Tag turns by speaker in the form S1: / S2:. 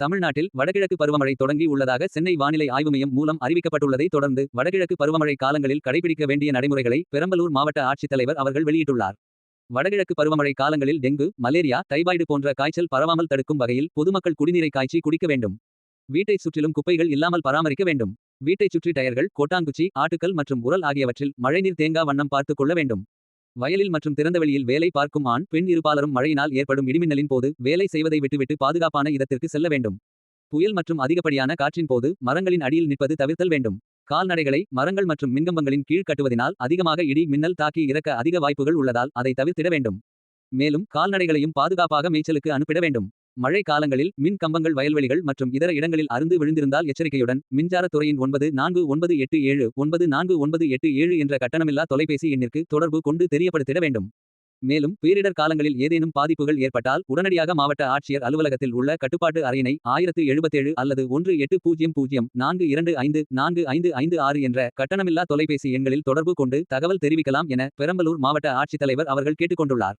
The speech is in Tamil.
S1: தமிழ்நாட்டில் வடகிழக்கு பருவமழை தொடங்கி உள்ளதாக சென்னை வானிலை ஆய்வு மையம் மூலம் அறிவிக்கப்பட்டுள்ளதை தொடர்ந்து வடகிழக்கு பருவமழை காலங்களில் கடைபிடிக்க வேண்டிய நடைமுறைகளை பெரம்பலூர் மாவட்ட ஆட்சித்தலைவர் அவர்கள் வெளியிட்டுள்ளார். வடகிழக்கு பருவமழை காலங்களில் டெங்கு மலேரியா டைபாய்டு போன்ற காய்ச்சல் பரவாமல் தடுக்கும் வகையில் பொதுமக்கள் குடிநீரை காய்ச்சி குடிக்க வேண்டும். வீட்டைச் சுற்றிலும் குப்பைகள் இல்லாமல் பராமரிக்க வேண்டும். வீட்டைச் சுற்றி டயர்கள் கொட்டாங்குச்சி ஆட்டுக்கல் மற்றும் உரல் ஆகியவற்றில் மழைநீர் தேங்கா வண்ணம் பார்த்துக் கொள்ள வேண்டும். வயலில் மற்றும் திறந்தவெளியில் வேலை பார்க்கும் ஆண் பெண் இருபாலரும் மழையினால் ஏற்படும் இடிமின்னலின் போது வேலை செய்வதை விட்டுவிட்டு பாதுகாப்பான இடத்திற்கு செல்ல வேண்டும். புயல் மற்றும் அதிகப்படியான காற்றின் போது மரங்களின் அடியில் நிற்பது தவிர்த்தல் வேண்டும். கால்நடைகளை மரங்கள் மற்றும் மின்கம்பங்களின் கீழ் கட்டுவதினால் அதிகமாக இடி மின்னல் தாக்கி இறக்க அதிக வாய்ப்புகள் உள்ளதால் அதை தவிர்த்திட வேண்டும். மேலும் கால்நடைகளையும் பாதுகாப்பாக மேய்ச்சலுக்கு அனுப்பிட வேண்டும். மழை காலங்களில் மின் கம்பங்கள் வயல்வெளிகள் மற்றும் இதர இடங்களில் அருந்து விழுந்திருந்தால் எச்சரிக்கையுடன் மின்சாரத் துறையின் ஒன்பது நான்கு ஒன்பது எட்டு ஏழு ஒன்பது நான்கு ஒன்பது எட்டு ஏழு என்ற கட்டணமில்லா தொலைபேசி எண்ணிற்கு தொடர்பு கொண்டு தெரியப்படுத்திட வேண்டும். மேலும் பேரிடர் காலங்களில் ஏதேனும் பாதிப்புகள் ஏற்பட்டால் உடனடியாக மாவட்ட ஆட்சியர் அலுவலகத்தில் உள்ள கட்டுப்பாட்டு அறையினை ஆயிரத்து எழுபத்தேழு அல்லது ஒன்று எட்டு பூஜ்ஜியம் பூஜ்ஜியம் நான்கு இரண்டு ஐந்து நான்கு ஐந்து ஐந்து ஆறு என்ற கட்டணமில்லா தொலைபேசி எண்களில் தொடர்பு கொண்டு தகவல் தெரிவிக்கலாம் என பெரம்பலூர் மாவட்ட ஆட்சித்தலைவர் அவர்கள் கேட்டுக்கொண்டுள்ளார்.